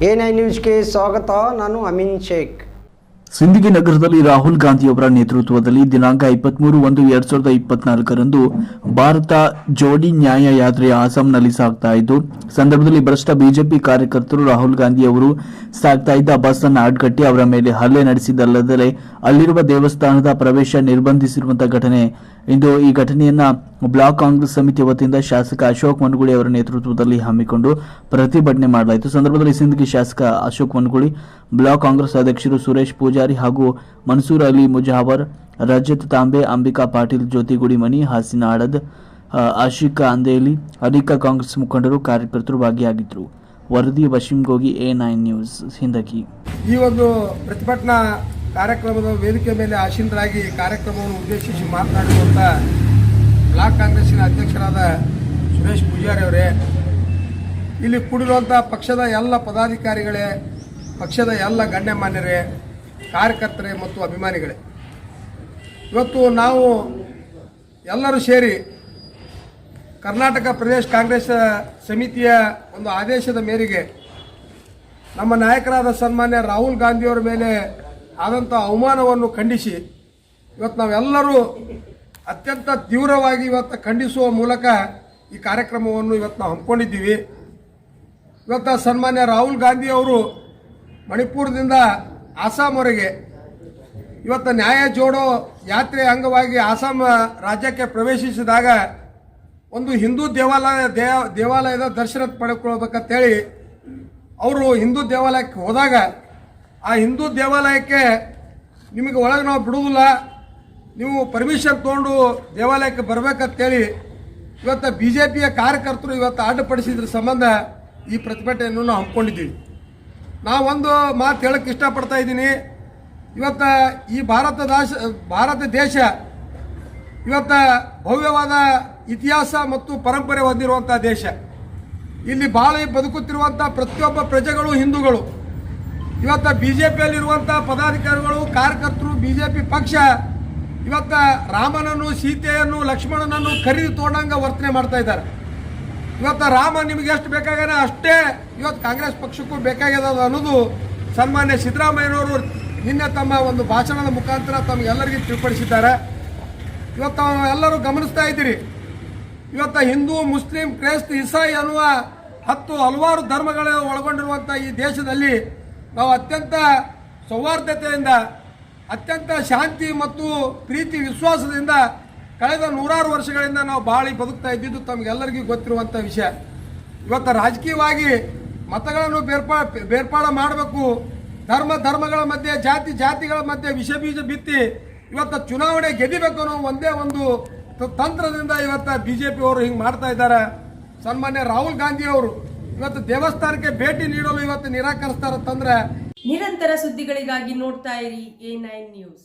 A nine ನ್ಯೂಸ್ಗೆ ಸ್ವಾಗತ, ನಾನು ಅಮಿನ್ ಶೇಖ್. ಸಿಂದಗಿ ನಗರದಲ್ಲಿ ರಾಹುಲ್ ಗಾಂಧಿಯವರ ನೇತೃತ್ವದಲ್ಲಿ ದಿನಾಂಕ ಇಪ್ಪತ್ಮೂರು ಒಂದು ಎರಡ್ ಸಾವಿರದ ಇಪ್ಪತ್ನಾಲ್ಕರಂದು ಭಾರತ ಜೋಡಿ ನ್ಯಾಯ ಯಾತ್ರೆ ಅಸ್ಸಾಂನಲ್ಲಿ ಸಾಗ್ತಾ ಇದ್ದು, ಸಂದರ್ಭದಲ್ಲಿ ಭ್ರಷ್ಟ ಬಿಜೆಪಿ ಕಾರ್ಯಕರ್ತರು ರಾಹುಲ್ ಗಾಂಧಿ ಅವರು ಸಾಗ್ತಾ ಇದ್ದ ಬಸ್ ಅನ್ನು ಅಡ್ಗಟ್ಟಿ ಅವರ ಮೇಲೆ ಹಲ್ಲೆ ನಡೆಸಿದ್ದಲ್ಲದೆ ಅಲ್ಲಿರುವ ದೇವಸ್ಥಾನದ ಪ್ರವೇಶ ನಿರ್ಬಂಧಿಸಿರುವಂತಹ ಘಟನೆ ಇಂದು ಈ ಘಟನೆಯನ್ನ ಬ್ಲಾಕ್ ಕಾಂಗ್ರೆಸ್ ಸಮಿತಿ ವತಿಯಿಂದ ಶಾಸಕ ಅಶೋಕ್ ಮನಗುಳಿ ಅವರ ನೇತೃತ್ವದಲ್ಲಿ ಹಮ್ಮಿಕೊಂಡು ಪ್ರತಿಭಟನೆ ಮಾಡಲಾಯಿತು. ಸಂದರ್ಭದಲ್ಲಿ ಸಿಂಧಗಿ ಶಾಸಕ ಅಶೋಕ್ ಮನಗುಳಿ ಬ್ಲಾಕ್ ಕಾಂಗ್ರೆಸ್ ಅಧ್ಯಕ್ಷರು ಸುರೇಶ್ ಪೂಜಾರಿ ಹಾಗೂ ಮನ್ಸೂರ್ ಅಲಿ ಮುಜಾವರ್, ರಜತ್ ತಾಂಬೆ, ಅಂಬಿಕಾ ಪಾಟೀಲ್, ಜ್ಯೋತಿ ಮನಿ ಹಾಸಿನ ಆಡದ್ ಆಶಿಕಾ ಅಂದೇಲಿ ಅನೇಕ ಕಾಂಗ್ರೆಸ್ ಮುಖಂಡರು ಕಾರ್ಯಕರ್ತರು ಭಾಗಿಯಾಗಿದ್ದರು. ವರದಿ, Waseem Gogi, A nine news Sindagi ಈ ಒಂದು ಪ್ರತಿಭಟನಾ ಕಾರ್ಯಕ್ರಮದ ವೇದಿಕೆ ಮೇಲೆ ಆಶೀನರಾಗಿ ಕಾರ್ಯಕ್ರಮವನ್ನು ಉದ್ದೇಶಿಸಿ ಮಾತನಾಡುವಂಥ ಬ್ಲಾಕ್ ಕಾಂಗ್ರೆಸ್ಸಿನ ಅಧ್ಯಕ್ಷರಾದ ಸುರೇಶ್ ಪೂಜಾರಿ ಅವರೇ, ಇಲ್ಲಿ ಕೂಡಿರುವಂಥ ಪಕ್ಷದ ಎಲ್ಲ ಪದಾಧಿಕಾರಿಗಳೇ, ಪಕ್ಷದ ಎಲ್ಲ ಗಣ್ಯಮಾನ್ಯರೇ, ಕಾರ್ಯಕರ್ತರೇ ಮತ್ತು ಅಭಿಮಾನಿಗಳೇ. ಇವತ್ತು ನಾವು ಎಲ್ಲರೂ ಸೇರಿ ಕರ್ನಾಟಕ ಪ್ರದೇಶ ಕಾಂಗ್ರೆಸ್ ಸಮಿತಿಯ ಒಂದು ಆದೇಶದ ಮೇರೆಗೆ ನಮ್ಮ ನಾಯಕರಾದ ಸನ್ಮಾನ್ಯ ರಾಹುಲ್ ಗಾಂಧಿಯವರ ಮೇಲೆ ಆದಂಥ ಅವಮಾನವನ್ನು ಖಂಡಿಸಿ ಇವತ್ತು ನಾವೆಲ್ಲರೂ ಅತ್ಯಂತ ತೀವ್ರವಾಗಿ ಇವತ್ತು ಖಂಡಿಸುವ ಮೂಲಕ ಈ ಕಾರ್ಯಕ್ರಮವನ್ನು ಇವತ್ತು ನಾವು ಹಮ್ಮಿಕೊಂಡಿದ್ದೀವಿ. ಇವತ್ತು ಸನ್ಮಾನ್ಯ ರಾಹುಲ್ ಗಾಂಧಿ ಅವರು ಮಣಿಪುರದಿಂದ ಆಸಾಮ್ವರೆಗೆ ಇವತ್ತು ನ್ಯಾಯ ಜೋಡೋ ಯಾತ್ರೆ ಅಂಗವಾಗಿ ಅಸ್ಸಾಂ ರಾಜ್ಯಕ್ಕೆ ಪ್ರವೇಶಿಸಿದಾಗ ಒಂದು ಹಿಂದೂ ದೇವಾಲಯ ದೇವ ದೇವಾಲಯದ ದರ್ಶನ ಪಡೆದುಕೊಳ್ಬೇಕಂತೇಳಿ ಅವರು ಹಿಂದೂ ದೇವಾಲಯಕ್ಕೆ ಹೋದಾಗ ಆ ಹಿಂದೂ ದೇವಾಲಯಕ್ಕೆ ನಿಮಗೆ ಒಳಗೆ ನಾವು ಬಿಡುವುದಿಲ್ಲ. ನೀವು ಪರ್ಮಿಷನ್ ತೊಗೊಂಡು ದೇವಾಲಯಕ್ಕೆ ಬರಬೇಕಂತೇಳಿ ಇವತ್ತು ಬಿ ಜೆ ಪಿಯ ಕಾರ್ಯಕರ್ತರು ಇವತ್ತು ಅಡ್ಡಪಡಿಸಿದ್ರ ಸಂಬಂಧ ಈ ಪ್ರತಿಭಟನೆಯನ್ನು ನಾವು ಹಮ್ಮಿಕೊಂಡಿದ್ದೀವಿ. ನಾವೊಂದು ಮಾತು ಹೇಳಕ್ಕೆ ಇಷ್ಟಪಡ್ತಾ ಇದ್ದೀನಿ. ಇವತ್ತು ಈ ಭಾರತ ದಾಶ, ಭಾರತ ದೇಶ ಇವತ್ತು ಭವ್ಯವಾದ ಇತಿಹಾಸ ಮತ್ತು ಪರಂಪರೆ ಹೊಂದಿರುವಂಥ ದೇಶ. ಇಲ್ಲಿ ಬಾಳಿ ಬದುಕುತ್ತಿರುವಂಥ ಪ್ರತಿಯೊಬ್ಬ ಪ್ರಜೆಗಳು, ಹಿಂದೂಗಳು ಇವತ್ತು ಬಿ ಜೆ ಪಿಯಲ್ಲಿರುವಂಥ ಪದಾಧಿಕಾರಿಗಳು, ಕಾರ್ಯಕರ್ತರು ಬಿ ಜೆ ಪಿ ಪಕ್ಷ ಇವತ್ತು ರಾಮನನ್ನು, ಸೀತೆಯನ್ನು, ಲಕ್ಷ್ಮಣನನ್ನು ಖರೀದಿ ತೊಗೊಂಡಂಗೆ ವರ್ತನೆ ಮಾಡ್ತಾ ಇದ್ದಾರೆ. ಇವತ್ತು ರಾಮ ನಿಮಗೆ ಎಷ್ಟು ಬೇಕಾಗ್ಯಾನ ಅಷ್ಟೇ ಇವತ್ತು ಕಾಂಗ್ರೆಸ್ ಪಕ್ಷಕ್ಕೂ ಬೇಕಾಗ್ಯದ ಅನ್ನೋದು ಸನ್ಮಾನ್ಯ ಸಿದ್ದರಾಮಯ್ಯನವರು ನಿನ್ನೆ ತಮ್ಮ ಒಂದು ಭಾಷಣದ ಮುಖಾಂತರ ತಮಗೆಲ್ಲರಿಗೂ ತಿಳಿಪಡಿಸಿದ್ದಾರೆ. ಇವತ್ತು ಎಲ್ಲರೂ ಗಮನಿಸ್ತಾ ಇದ್ದೀರಿ. ಇವತ್ತು ಹಿಂದೂ, ಮುಸ್ಲಿಂ, ಕ್ರೈಸ್ತ, ಇಸಾಯಿ ಅನ್ನುವ ಹತ್ತು ಹಲವಾರು ಧರ್ಮಗಳ ಒಳಗೊಂಡಿರುವಂಥ ಈ ದೇಶದಲ್ಲಿ ನಾವು ಅತ್ಯಂತ ಸೌಹಾರ್ದತೆಯಿಂದ, ಅತ್ಯಂತ ಶಾಂತಿ ಮತ್ತು ಪ್ರೀತಿ, ವಿಶ್ವಾಸದಿಂದ ಕಳೆದ ನೂರಾರು ವರ್ಷಗಳಿಂದ ನಾವು ಬಾಳಿ ಬದುಕ್ತಾ ಇದ್ದಿದ್ದು ತಮಗೆಲ್ಲರಿಗೂ ಗೊತ್ತಿರುವಂಥ ವಿಷಯ. ಇವತ್ತು ರಾಜಕೀಯವಾಗಿ ಮತಗಳನ್ನು ಬೇರ್ಪಾ, ಬೇರ್ಪಾಡ ಮಾಡಬೇಕು. ಧರ್ಮ, ಧರ್ಮಗಳ ಮಧ್ಯೆ, ಜಾತಿ, ಜಾತಿಗಳ ಮಧ್ಯೆ ವಿಷ ಬೀಜ ಬಿತ್ತಿ ಇವತ್ತು ಚುನಾವಣೆ ಗೆದಿಬೇಕು ಅನ್ನೋ ಒಂದೇ ಒಂದು ತಂತ್ರದಿಂದ ಇವತ್ತು ಬಿ ಜೆ ಪಿ ಅವರು ಹಿಂಗೆ ಮಾಡ್ತಾ ಇದ್ದಾರೆ. ಸನ್ಮಾನ್ಯ ರಾಹುಲ್ ಗಾಂಧಿ ಅವರು ಇವತ್ತು ದೇವಸ್ಥಾನಕ್ಕೆ ಭೇಟಿ ನೀಡಲು ಇವತ್ತು ನಿರಾಕರಿಸ್ತಾರಂತಂದ್ರೆ ನಿರಂತರ ಸುದ್ದಿಗಳಿಗಾಗಿ ನೋಡ್ತಾ ಇರಿ ಎ ನೈನ್ ನ್ಯೂಸ್.